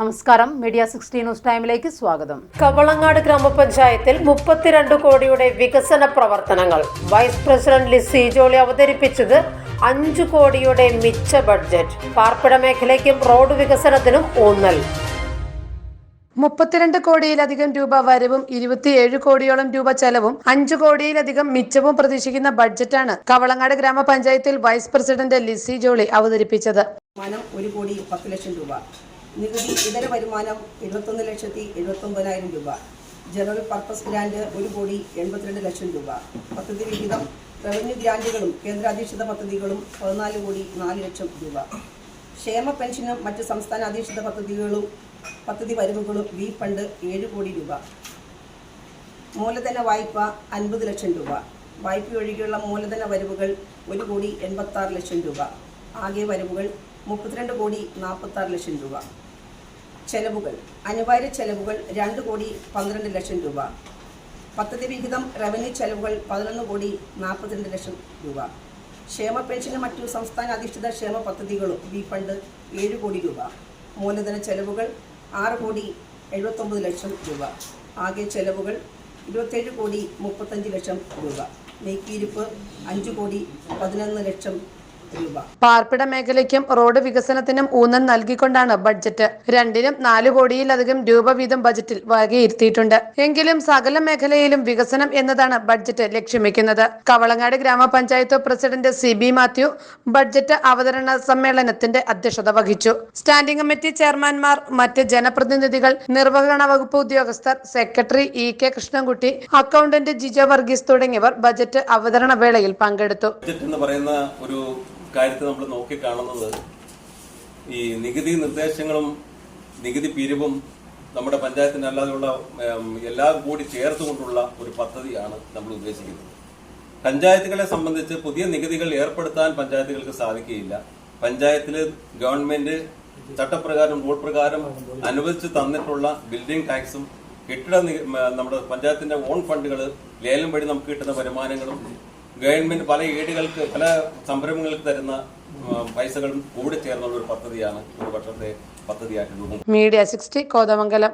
നമസ്കാരം. Media sixty news ടൈമിലേക്ക് സ്വാഗതം. കവളങ്ങാട് ഗ്രാമപഞ്ചായത്തിൽ മുപ്പത്തിരണ്ട് കോടിയുടെ വികസന പ്രവർത്തനങ്ങൾ. വൈസ് പ്രസിഡന്റ് ലിസി ജോളി അവതരിപ്പിച്ചത് അഞ്ചു കോടിയുടെ മിച്ച ബഡ്ജറ്റ്. പാർപ്പിട മേഖലയ്ക്കും റോഡ് വികസനത്തിനും ഊന്നൽ. മുപ്പത്തിരണ്ട് കോടിയിലധികം രൂപ വരവും ഇരുപത്തിയേഴ് കോടിയോളം രൂപ ചെലവും അഞ്ചു കോടിയിലധികം മിച്ചവും പ്രതീക്ഷിക്കുന്ന ബഡ്ജറ്റാണ് കവളങ്ങാട് ഗ്രാമപഞ്ചായത്തിൽ വൈസ് പ്രസിഡന്റ് ലിസി ജോളി അവതരിപ്പിച്ചത്. ഒരു കോടി പത്ത് ലക്ഷം രൂപ. നികുതി ഇതര വരുമാനം എഴുപത്തൊന്ന് ലക്ഷത്തി എഴുപത്തൊമ്പതിനായിരം രൂപ. ജനറൽ പർപ്പസ് ഗ്രാൻഡ് ഒരു കോടി എൺപത്തിരണ്ട് ലക്ഷം രൂപ. പദ്ധതി വിഹിതം റവന്യൂ ഗ്രാൻഡുകളും കേന്ദ്രാധീക്ഷിത പദ്ധതികളും പതിനാല് കോടി നാല് ലക്ഷം രൂപ. ക്ഷേമ പെൻഷനും മറ്റ് സംസ്ഥാന അധീക്ഷിത പദ്ധതികളും പദ്ധതി വരവുകളും വി ഫണ്ട് ഏഴ് കോടി രൂപ. മൂലധന വായ്പ അൻപത് ലക്ഷം രൂപ. വായ്പ ഒഴികെയുള്ള മൂലധന വരവുകൾ ഒരു കോടി എൺപത്തി ആറ് ലക്ഷം രൂപ. ആകെ വരവുകൾ മുപ്പത്തിരണ്ട് കോടി നാൽപ്പത്തി ആറ് ലക്ഷം രൂപ. ചെലവുകൾ. അനിവാര്യ ചെലവുകൾ രണ്ട് കോടി പന്ത്രണ്ട് ലക്ഷം രൂപ. പദ്ധതി വിഹിതം റവന്യൂ ചെലവുകൾ പതിനൊന്ന് കോടി നാൽപ്പത്തിരണ്ട് ലക്ഷം രൂപ. ക്ഷേമ പെൻഷനും മറ്റു സംസ്ഥാന അധിഷ്ഠിത ക്ഷേമ പദ്ധതികളും വി ഫണ്ട് ഏഴ് കോടി രൂപ. മൂലധന ചെലവുകൾ ആറ് കോടി എഴുപത്തൊമ്പത് ലക്ഷം രൂപ. ആകെ ചെലവുകൾ ഇരുപത്തേഴ് കോടി മുപ്പത്തഞ്ച് ലക്ഷം രൂപ. നെയ്ക്കിയിരിപ്പ് അഞ്ച് കോടി പതിനൊന്ന് ലക്ഷം രൂപ. പാർപ്പിട മേഖലയ്ക്കും റോഡ് വികസനത്തിനും ഊന്നൽ നൽകിക്കൊണ്ടാണ് ബഡ്ജറ്റ്. രണ്ടിനും നാല് കോടിയിലധികം രൂപ വീതം ബജറ്റിൽ വകയിരുത്തിയിട്ടുണ്ട്. എങ്കിലും സകല മേഖലയിലും വികസനം എന്നതാണ് ബഡ്ജറ്റ് ലക്ഷ്യം വെക്കുന്നത് കവളങ്ങാട് ഗ്രാമപഞ്ചായത്ത് president C B Mathew budget അവതരണ സമ്മേളനത്തിന്റെ അധ്യക്ഷത വഹിച്ചു. സ്റ്റാൻഡിംഗ് കമ്മിറ്റി ചെയർമാൻമാർ മറ്റ് ജനപ്രതിനിധികൾ നിർവഹണ വകുപ്പ് ഉദ്യോഗസ്ഥർ secretary E K Krishnankutty accountant Jijo Varghese തുടങ്ങിയവർ ബജറ്റ് അവതരണ വേളയിൽ പങ്കെടുത്തു. ബഡ്ജറ്റ് എന്ന് പറയുന്ന ഒരു കാര്യത്തെ നമ്മൾ നോക്കിക്കാണുന്നത് ഈ നികുതി നിർദ്ദേശങ്ങളും നികുതി പിരിവും നമ്മുടെ പഞ്ചായത്തിന് അല്ലാതെയുള്ള എല്ലാം കൂടി ചേർത്തുകൊണ്ടുള്ള ഒരു പദ്ധതിയാണ് നമ്മൾ ഉദ്ദേശിക്കുന്നത്. പഞ്ചായത്തുകളെ സംബന്ധിച്ച് പുതിയ നികുതികൾ ഏർപ്പെടുത്താൻ പഞ്ചായത്തുകൾക്ക് സാധിക്കുകയില്ല. പഞ്ചായത്തിൽ ഗവൺമെന്റ് ചട്ടപ്രകാരം റൂൾ പ്രകാരം അനുവദിച്ച് തന്നിട്ടുള്ള ബിൽഡിംഗ് ടാക്സും കെട്ടിട നമ്മുടെ പഞ്ചായത്തിന്റെ ഓൺ ഫണ്ടുകൾ ലേലം വഴി നമുക്ക് കിട്ടുന്ന വരുമാനങ്ങളും ഗവൺമെന്റ് പല ഏടുകൾക്ക് പല സംരംഭങ്ങൾക്ക് തരുന്ന പൈസകളും കൂടി ചേർന്നുള്ള ഒരു പദ്ധതിയാണ് ഒരു വർഷത്തെ പദ്ധതിയായിട്ട് മീഡിയ സിക്സ്റ്റി കോതമംഗലം.